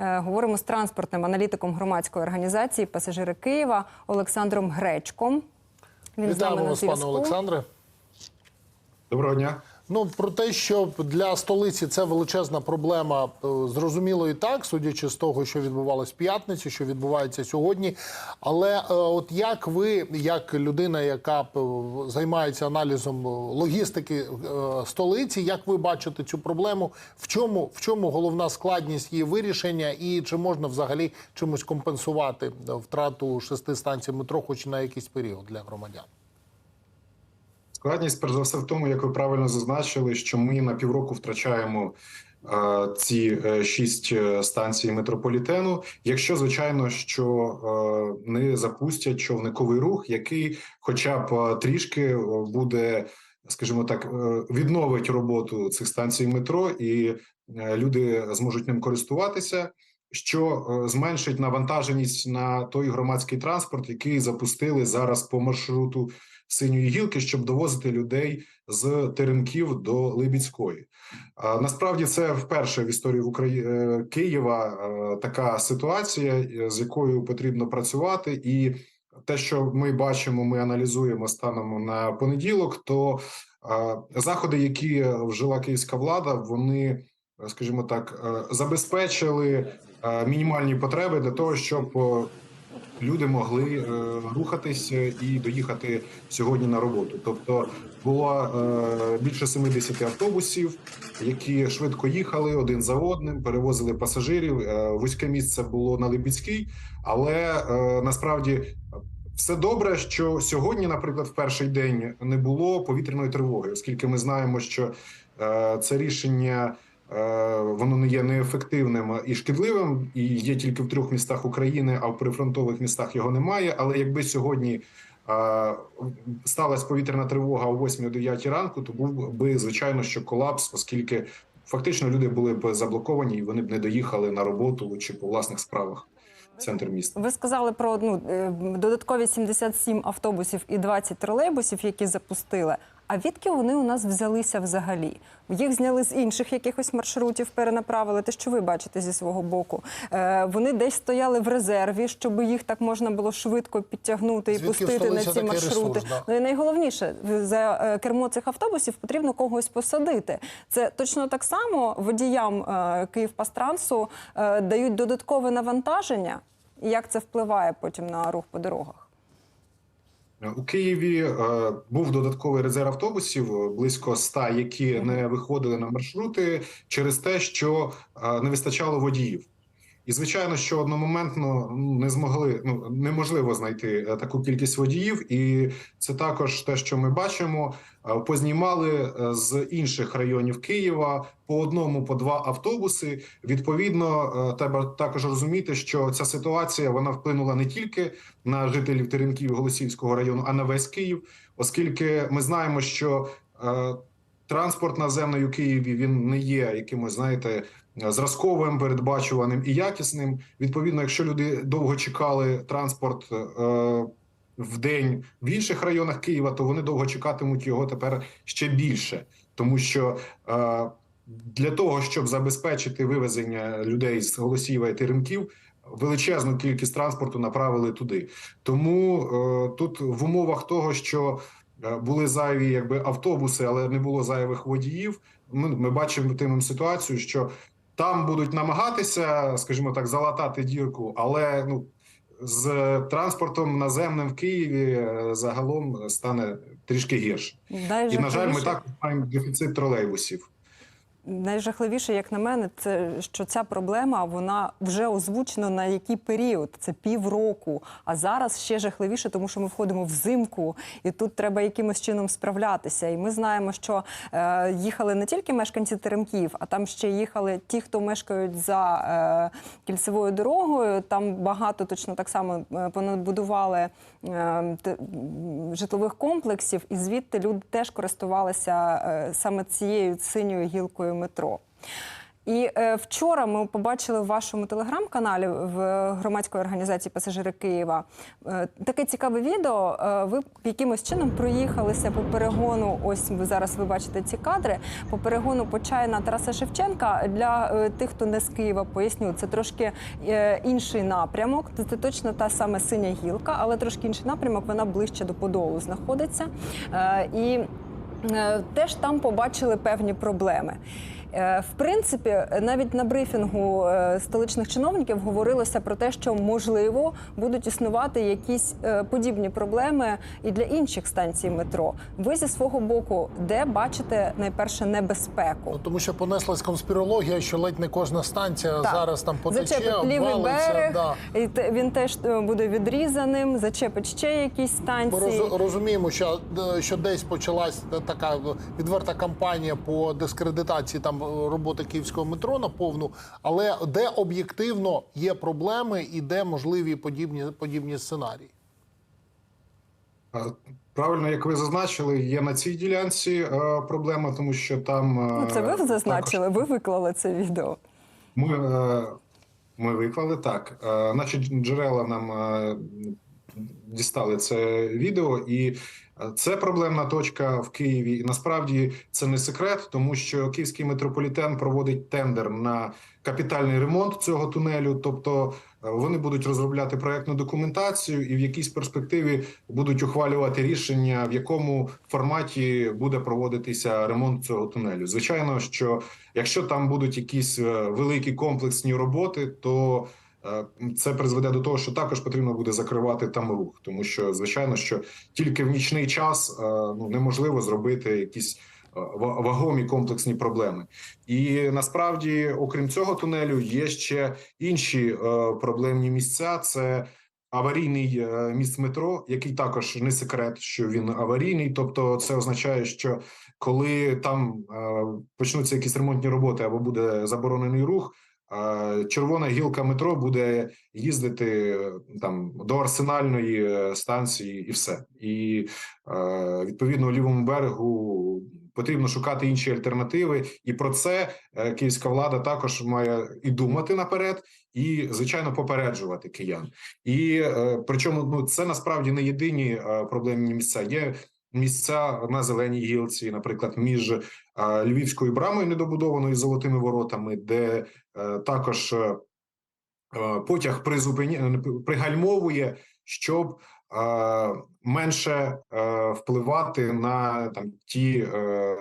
Е, Говоримо з транспортним аналітиком громадської організації Пасажири Києва Олександром Гречком. Він з нами Вітаємо на вас, пане. Олександре. Доброго дня. Ну про те, що для столиці це величезна проблема, е, зрозуміло і так, судячи з того, що відбувалось в п'ятницю, що відбувається сьогодні. Але е, от як ви, як людина, яка е, займається аналізом логістики столиці, як ви бачите цю проблему? В чому в чому головна складність її вирішення, і чи можна взагалі чимось компенсувати втрату шести станцій метро, хоч на якийсь період для громадян? Складність, перш за все, в тому, як ви правильно зазначили, що ми на півроку втрачаємо е, ці е, шість е, станцій метрополітену. Якщо звичайно, що не запустять човниковий рух, який, хоча б трішки буде, скажімо так, відновить роботу цих станцій метро, і люди зможуть ним користуватися. Що зменшить навантаженість на той громадський транспорт, який запустили зараз по маршруту синьої гілки, щоб довозити людей з Теремків до Либідської. Насправді це вперше в історії в Украї... е, Києва е, така ситуація, е, з якою потрібно працювати, і те, що ми бачимо, ми аналізуємо станом на понеділок, то заходи, які вжила київська влада, вони, скажімо так, забезпечили мінімальні потреби для того, щоб люди могли е, рухатися і доїхати сьогодні на роботу. Тобто було е, більше 70 автобусів, які швидко їхали один за одним, перевозили пасажирів. Е, вузьке місце було на Либідській, але е, насправді. Все добре, що сьогодні, наприклад, в перший день не було повітряної тривоги, оскільки ми знаємо, що е, це рішення е, воно не є неефективним і шкідливим, і є тільки в трьох містах України, а в прифронтових містах його немає. Але якби сьогодні е, сталася повітряна тривога о 8-9 ранку, то був би звичайно що колапс, оскільки фактично люди були б заблоковані і вони б не доїхали на роботу чи по власних справах центр міста. Ви сказали про ну, е, додаткові 77 автобусів і 20 тролейбусів, які запустили. А відки вони у нас взялися взагалі? Їх зняли з інших якихось маршрутів, перенаправили. Те, що ви бачите зі свого боку. Е, вони десь стояли в резерві, щоб їх так можна було швидко підтягнути і Звідки пустити на ці маршрути. ресурс, да? Ну і найголовніше за е, кермо цих автобусів потрібно когось посадити. Це точно так само водіям е, Київпастрансу е, дають додаткове навантаження. І як це впливає потім на рух по дорогах? У Києві е, був додатковий резерв автобусів е, близько 100, які не виходили на маршрути через те, що е, не вистачало водіїв. І звичайно, що одномоментно ну, не змогли ну неможливо знайти е, таку кількість водіїв, і це також те, що ми бачимо. Е, Познімали е, з інших районів Києва по одному, по два автобуси. Відповідно, треба також розуміти, що ця ситуація вона вплинула не тільки на жителів Теремків Голосівського району, а на весь Київ, оскільки ми знаємо, що транспорт наземний у Києві він не є якимось, знаєте, зразковим, передбачуваним і якісним. Відповідно, якщо люди довго чекали транспорт е, в день в інших районах Києва, то вони довго чекатимуть його тепер ще більше, тому що е, для того, щоб забезпечити вивезення людей з Голосієва і Теремків. Величезну кількість транспорту направили туди, тому е, тут в умовах того, що е, були зайві якби автобуси, але не було зайвих водіїв. Ми, ми бачимо тимом ситуацію, що там будуть намагатися, скажімо так, залатати дірку, але ну з транспортом наземним в Києві е, загалом стане трішки гірше. Дай І на жаль, ми також маємо дефіцит тролейбусів. Найжахливіше, як на мене, це що ця проблема вона вже озвучена на який період? Це півроку. А зараз ще жахливіше, тому що ми входимо взимку, і тут треба якимось чином справлятися. І ми знаємо, що е, їхали не тільки мешканці Теремків, а там ще їхали ті, хто мешкають за е, кільцевою дорогою. Там багато точно так само е, понабудували е, т- житлових комплексів, і звідти люди теж користувалися е, саме цією синьою гілкою метро. І е, вчора ми побачили в вашому телеграм-каналі в громадської організації Пасажири Києва е, таке цікаве відео. Е, ви якимось чином проїхалися по перегону. Ось ви зараз ви бачите ці кадри. По перегону Почайна Тараса Шевченка. Для е, тих, хто не з Києва, поясню, це трошки е, інший напрямок. Це, це точно та сама синя гілка, але трошки інший напрямок. Вона ближче до Подолу знаходиться. Е, і теж там побачили певні проблеми. Е, В принципі, навіть на брифінгу е, столичних чиновників говорилося про те, що можливо будуть існувати якісь е, подібні проблеми і для інших станцій метро. Ви зі свого боку, де бачите найперше небезпеку? Ну, тому що понеслась конспірологія, що ледь не кожна станція Так. зараз там потече, Зачепить лівий берег, Да. і він теж буде відрізаним, зачепить ще якісь станції. роз- розуміємо, що, що десь почалась така відверта кампанія по дискредитації там роботи київського метро на повну, але де об'єктивно є проблеми і де можливі подібні подібні сценарії. Е, Правильно, як ви зазначили, є на цій ділянці е, проблема, тому що там е, Ну, це ви також зазначили, ви виклали це відео. Ми, е, ми виклали так. Е, Наші джерела нам е, дістали це відео, і е, це проблемна точка в Києві. І насправді це не секрет, тому що київський метрополітен проводить тендер на капітальний ремонт цього тунелю. Тобто е, вони будуть розробляти проектну документацію і в якійсь перспективі будуть ухвалювати рішення, в якому форматі буде проводитися ремонт цього тунелю. Звичайно, що Якщо там будуть якісь е, великі комплексні роботи, то це призведе до того, що також потрібно буде закривати там рух, тому що звичайно, що тільки в нічний час е, ну неможливо зробити якісь е, вагомі комплексні проблеми. І насправді, окрім цього тунелю, є ще інші е, проблемні місця. Це Аварійний е, міст метро, який також не секрет, що він аварійний. Тобто, це означає, що коли там е, почнуться якісь ремонтні роботи або буде заборонений рух, е, червона гілка метро буде їздити е, там до арсенальної е, станції, і все. І е, відповідно у лівому берегу потрібно шукати інші альтернативи. І про це київська влада також має і думати наперед, і звичайно попереджувати киян. І причому ну це насправді не єдині проблемні місця. Є місця на зеленій гілці, наприклад, між е, львівською брамою недобудованою золотими воротами, де е, також е, потяг призупиня... пригальмовує, щоб менше е, впливати на там ті е,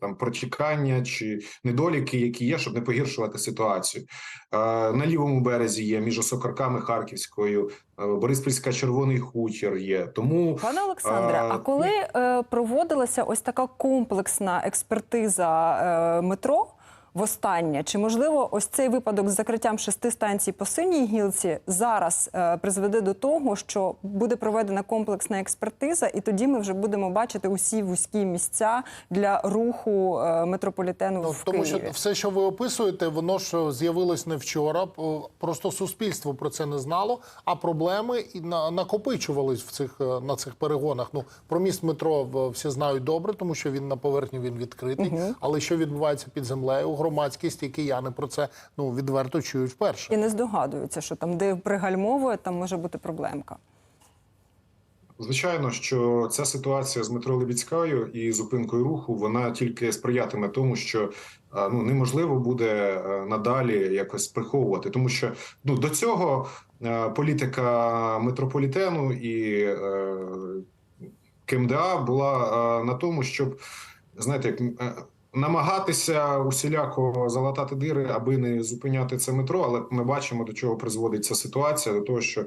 там протікання чи недоліки, які є, щоб не погіршувати ситуацію. Е, на лівому березі є між Осокорками Харківською, е, Бориспільська Червоний Хутір є. Тому Пане Олександре, А, коли е, проводилася ось така комплексна експертиза е, метро востаннє, чи можливо ось цей випадок з закриттям шести станцій по синій гілці зараз е, призведе до того, що буде проведена комплексна експертиза, і тоді ми вже будемо бачити усі вузькі місця для руху е, метрополітену Ну, в тому Києві? що все, що ви описуєте, воно ж з'явилось не вчора. Просто суспільство про це не знало, а проблеми і на- накопичувались в цих е, на цих перегонах. Ну про міст метро всі знають добре, тому що він на поверхні він відкритий. Але що відбувається під землею? Громадськість і кияни про це ну відверто чують вперше. І не здогадуються, що там, де пригальмовує, там може бути проблемка. Звичайно, що ця ситуація з метро Лебідською і зупинкою руху вона тільки сприятиме тому, що е, ну неможливо буде е, надалі якось приховувати, тому що ну до цього е, політика метрополітену і е, КМДА була е, на тому, щоб знаєте, як е, намагатися усіляко залатати дири, аби не зупиняти це метро. Але ми бачимо, до чого призводить ця ситуація, до того, що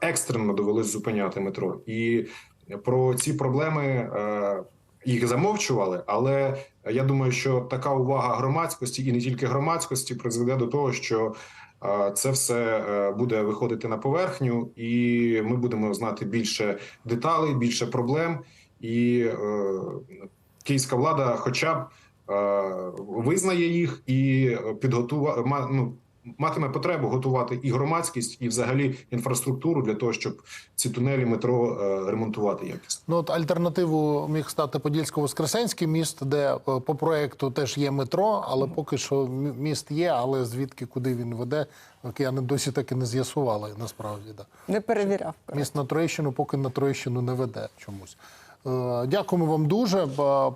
екстрено довелось зупиняти метро, і про ці проблеми е, їх замовчували. Але я думаю, що така увага громадськості і не тільки громадськості призведе до того, що е, це все е, буде виходити на поверхню, і ми будемо знати більше деталей, більше проблем, і е, київська влада, хоча б визнає їх і підготува, ну, матиме потребу готувати і громадськість, і взагалі інфраструктуру для того, щоб ці тунелі метро е, ремонтувати якісно. Ну от альтернативу міг стати Подільсько-Воскресенський міст, де е, по проекту теж є метро, але поки що міст є, але звідки куди він веде, кияни досі так і не з'ясували. Насправді да. Не перевіряв. Міст на Троєщину поки на Троєщину не веде чомусь. Е, Дякуємо вам дуже,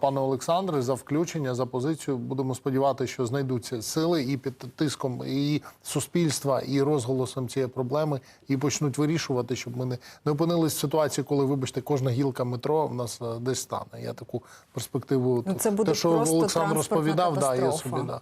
пане Олександре, за включення, за позицію. Будемо сподіватися, що знайдуться сили і під тиском і суспільства, і розголосом цієї проблеми, і почнуть вирішувати, щоб ми не, не опинились в ситуації, коли, вибачте, кожна гілка метро в нас е, десь стане. Я таку перспективу Ну, це буде те, що Олександр розповідав, да, я собі да.